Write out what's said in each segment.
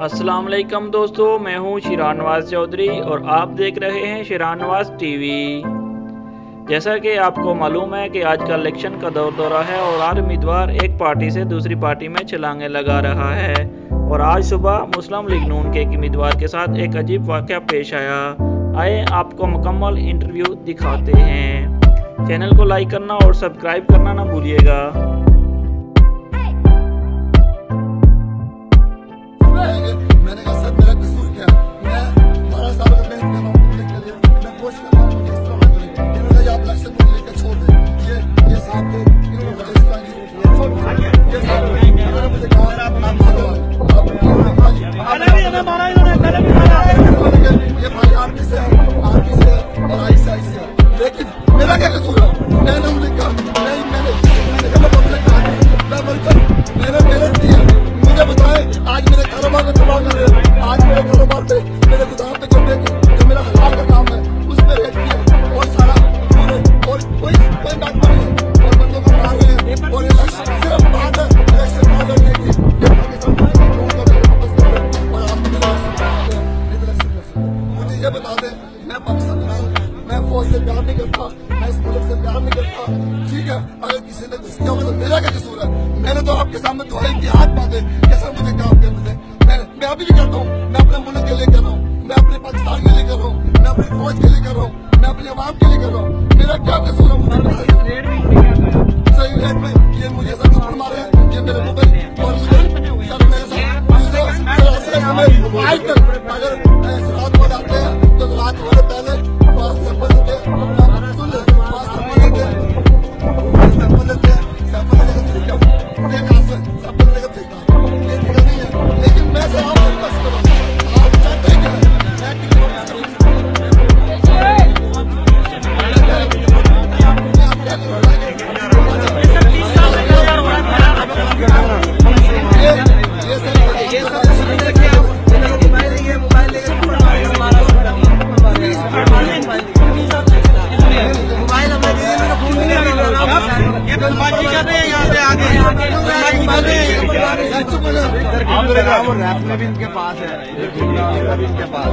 अस्सलाम वालेकुम दोस्तों, मैं हूँ शिरान नवाज़ चौधरी और आप देख रहे हैं शिरान नवाज़ टीवी। जैसा कि आपको मालूम है कि आज का इलेक्शन का दौर दौरा है और हर उम्मीदवार एक पार्टी से दूसरी पार्टी में छलांगे लगा रहा है। और आज सुबह मुस्लिम लीग नून के एक उम्मीदवार के साथ एक अजीब वाक़ पेश आया। आए, आपको मुकम्मल इंटरव्यू दिखाते हैं। चैनल को लाइक करना और सब्सक्राइब करना ना भूलिएगा। मैंने कहा सर सिर्फ़ बात है मुझे ये बता दें मैं फौज से प्यार नहीं करता मैं प्यार नहीं करता ठीक है अगर किसी ने तो मेरा क्या कसूर है मैंने तो आपके सामने थोड़े की हाथ मुझे काम करने दें मैं मैं अभी मैं अपने मुल्क के लिए कर रहा हूँ। मैं अपने पाकिस्तान के लिए कर रहा हूँ मैं अपनी फौज के लिए कर रहा हूँ। मैं अपनी आवाम के लिए कर रहा हूँ। मेरा क्या कसूर। ये मुझे मारे ये मेरे मोबाइल और मुझे सर मेरे साथ आज अगर रात को आते हैं तो रात वाले पहले रैप में भी इनके पास है। इनके पास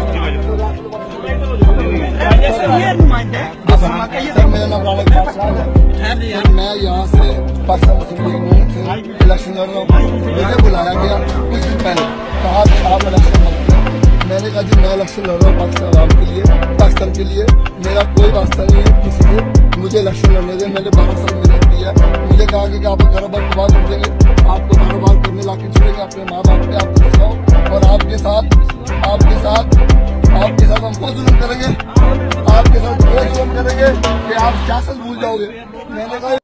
यहाँ से Pakistan Muslim League Noon election लड़ रहा हूँ। मुझे बुलाया गया कुछ दिन पहले। कहा कि आप इलेक्शन। मैंने कहा जी, मैं इलेक्शन लड़ रहा हूँ पाकिस्तान आवाम के लिए, पाकिस्तान के लिए। मेरा कोई वास्ता नहीं है किसी से। मुझे इलेक्शन लड़ने दें, मैंने बारह साल मेहनत की है मुझे कहा कि आप कारोबार तबाह कर देंगे आपको कारोबार करने लाके छोड़ेंगे, अपने माँ बाप पे आपको सिखाओ और आपके साथ आपके साथ आपके साथ हम वो जुल्म करेंगे। आपके साथ वो जुल्म करेंगे कि आप सियासत भूल जाओगे। मैंने कहा